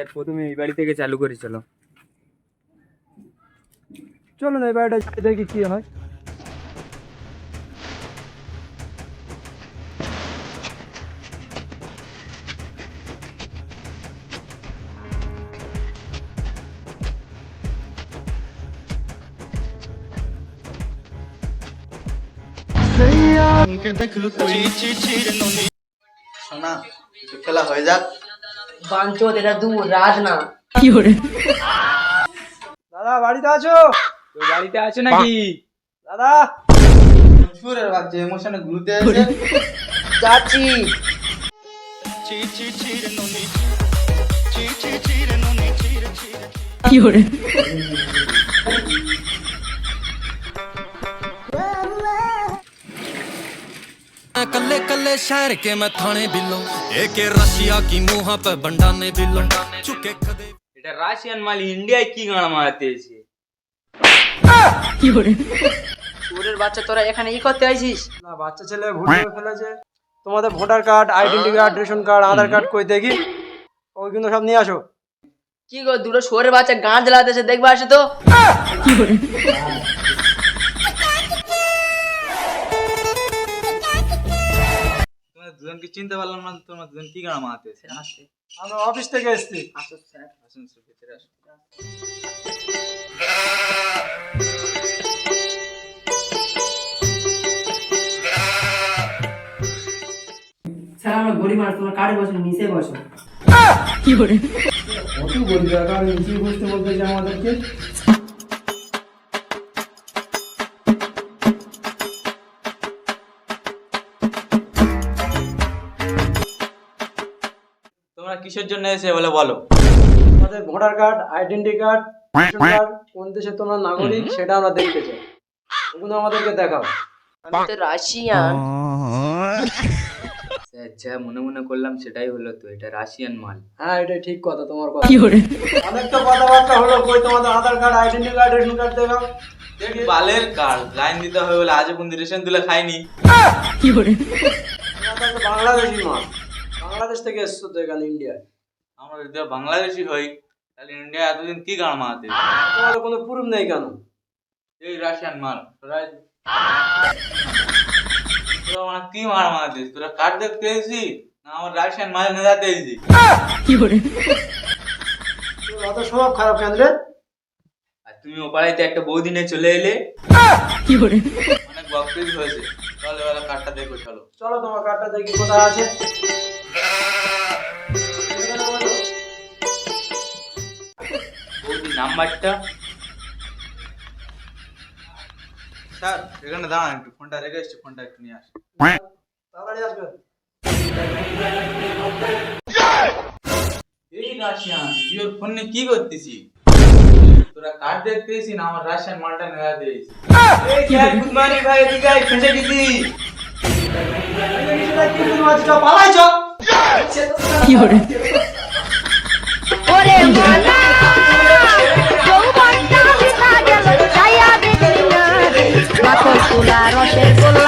Sir, প্রথমে এই বাড়ি থেকে চালু করি, চলো। চলো না, এই বাড়িটা দেখি কি হয়। শোনা খেলা হয়ে যাক। বাঞ্চোত এটা দু রাজ না। দাদা বাড়িতে আছো? তো বাড়িতে আছো নাকি? দাদা। সুরের বাচ্চা ইমোশনে গুলুতে আছে যাচ্ছি। कल्ले कल्ले शहर के मैं थाने बिल्लो एक रशिया की मुहा पे बंडा ने बिल्लो चुके कदे এটা রাশিয়ান মাল ইন্ডিয়ায় কি গান মারাতে এসে সুরের বাচ্চা তোরা এখানে ই করতে আইছিস না বাচ্চা ছেলে ভুল করে ফেলেছে তোমাদের voter card identity card ration card Aadhaar card কই দেখি ওইগুলো সব নিয়ে আসো কি গো দুটো সুরের বাচ্চা গান জ্বালাতেছে দেখবে আসে তো দুজনকে চিনতে পারলাম না তোমরা দুজন কি গান মারাতে এসে আমরা অফিস থেকে এসেছি। আসুন স্যার ভিতরে আসুন। স্যার আমরা গরিব মানুষ তোমরা কারে বসো নিচে বসো। কি করে? কত বলবি কারণ নিচে বুঝতে বলতে যে আমাদেরকে? তোমরা কিসের জন্য এসে বলে বলো? আমাদের voter card identity card card কোন দেশে তোমরা নাগরিক সেটা আমরা দেখতে চাই। ওগুলো আমাদেরকে দেখাও। আমি তো রাশিয়ান। স্যার যা মনে মনে করলাম সেটাই হলো তো এটা রাশিয়ান মাল। হ্যাঁ এটা ঠিক কথা তোমার কথা। অনেক তো কথাবার্তা হলো কই তোমাদের Aadhaar card identity card ration card দেখাও। দেখি। বালের কার্ড লাইন দিতে হবে বলে আজ পর্যন্ত রেশন তুলে খাইনি। তোমরা তো বাংলাদেশি মাল। বাংলাদেশ থেকে এসছো তো এখানে ইন্ডিয়ায় আমরা যদি বাংলাদেশি হই তাহলে ইন্ডিয়া এতদিন কি গান মারাতে? তোমাদের কোনো প্রুফ নেই কেন? এই রাশিয়ান মাল তোরা তোরা মানে কি মার মারাতে? তোরা কার্ড দেখতে এসেছি? না আমার রাশিয়ান মাল নেজাতে এসেছি। তোর অত স্বভাব খারাপ কেন রে? আর তুমি ওপাড়াইতে একটা বৌদিনে চলে এলে? অনেক বক্তব্য হয়েছে। চলো এবার কার্ডটা দেখো চলো। চলো তোমার কার্ডটা দেখি কোথায় আছে। বৌদি নাম্বারটা স্যার এখানে দাঁড়ান একটু ফোনটা রেখে এসছি ফোনটা একটু নিয়ে আসি তাড়াতাড়ি আসবে এই রাশিয়ান তুই ওর ফোনে কি করতেছি তোরা কার্ড দেখতে এসি না আমার রাশিয়ান মালটা নেওয়াতে এসি এই স্যার গুড মর্নিং ভাই এদিকে আয় ফেসে গেছি 有人